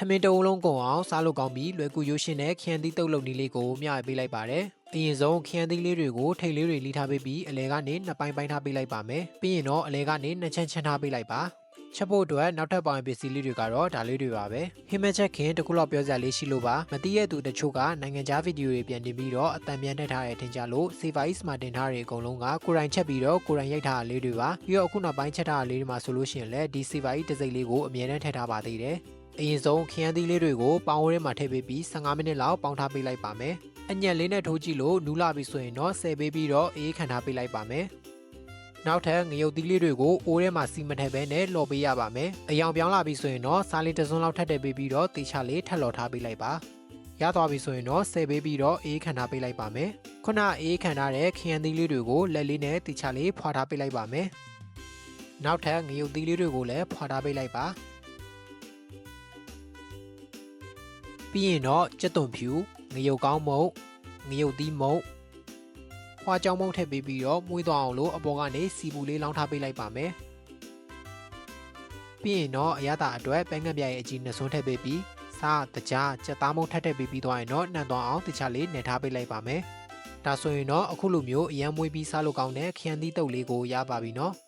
ထမင်းတအုံးလုံးကုန်အောင်စားလို့ကောင်းပြီးလွယ်ကူရိုးရှင်းတဲ့ခရမ်းသီးတုပ်လုပ်နည်းလေးကိုမျှဝေပေးလိုက်ပါတယ်။အရင်ဆုံးခရမ်းသီးလေးတွေကိုထိတ်လေးတွေလိထားပေးပြီးအလဲကနေနှစ်ပိုင်းပိုင်းထားပေးလိုက်ပါမယ်။ပြီးရင်တော့အလဲကနေနှစ်ချမ်းချမ်းထားပေးလိုက်ပါ။ချက်ဖို့အတွက်နောက်ထပ်ပေါင်ပစ္စည်းလေးတွေကတော့ဒါလေးတွေပါပဲဟင်းမချက်ခင်တစ်ခုလောက်ပြောစရာလေးရှိလို့ပါမတိရဲ့သူတချို့ကနိုင်ငံခြားဗီဒီယိုတွေပြန်တင်ပြီးတော့အတန်ပြန်တက်ထားတဲ့ထင်ကြလို့ Savice မှာတင်ထားတဲ့အကုန်လုံးကကိုရိုင်းချက်ပြီးတော့ကိုရိုင်းရိုက်ထားတာလေးတွေပါပြီးတော့အခုနောက်ပိုင်းချက်ထားတာလေးတွေမှာဆိုလို့ရှိရင်လည်းဒီ Savice တစ်စိမ့်လေးကိုအမြဲတမ်းထည့်ထားပါသေးတယ် အရင်ဆုံးခရမ်းသီးလေးတွေကိုပေါင်ဝဲထဲမှာထည့်ပေးပြီး15မိနစ်လောက်ပေါင်းထားပေးလိုက်ပါမယ်အညက်လေးနဲ့ထိုးကြည့်လို့နူးလာပြီဆိုရင်တော့ဆယ်ပေးပြီးတော့အေးခံထားပေးလိုက်ပါမယ်နောက်ထပ်ငရုတ်သီးလေးတွေကိုအိုးထဲမှာစီမထည့်ပဲနဲ့လော်ပေးရပါမယ်။အယောင်ပြောင်းလာပြီဆိုရင်တော့စားလေးတစ်စုံလောက်ထပ်ထည့်ပေးပြီးတော့တေချာလေးထပ်လော်ထားပေးလိုက်ပါ။ရသွားပြီဆိုရင်တော့ဆယ်ပေးပြီးတော့အေးခံထားပေးလိုက်ပါမယ်။ခုနအေးခံထားတဲ့ခရမ်းသီးလေးတွေကိုလက်လေးနဲ့တေချာလေးဖွာထားပေးလိုက်ပါမယ်။နောက်ထပ်ငရုတ်သီးလေးတွေကိုလည်းဖွာထားပေးလိုက်ပါ။ ပြီးရင်တော့ကြက်သွန်ဖြူငရုတ်ကောင်းမုံငရုတ်သီးမုံခွာကြောင်မုံထည့်ပေးပြီးတော့မွေးသွားအောင်လို့အပေါ်ကနေစီပူလေးလောင်းထားပေးလိုက်ပါမယ်။ပြီးရင်တော့အရသာအတွက်ပန်းကံပြရဲ့အကြီးနှစ်စွန်းထည့်ပေးပြီးစားတကြားကြက်သားမုံထပ်ထည့်ပေးပြီးသွားရင်တော့နှံသွားအောင်တခြားလေးနှင်ထားပေးလိုက်ပါမယ်။ဒါဆိုရင်တော့အခုလိုမျိုးအရန်မွေးပြီးစားလို့ကောင်းတဲ့ခရမ်းသီးတုပ်လေးကိုရပါပြီနော်။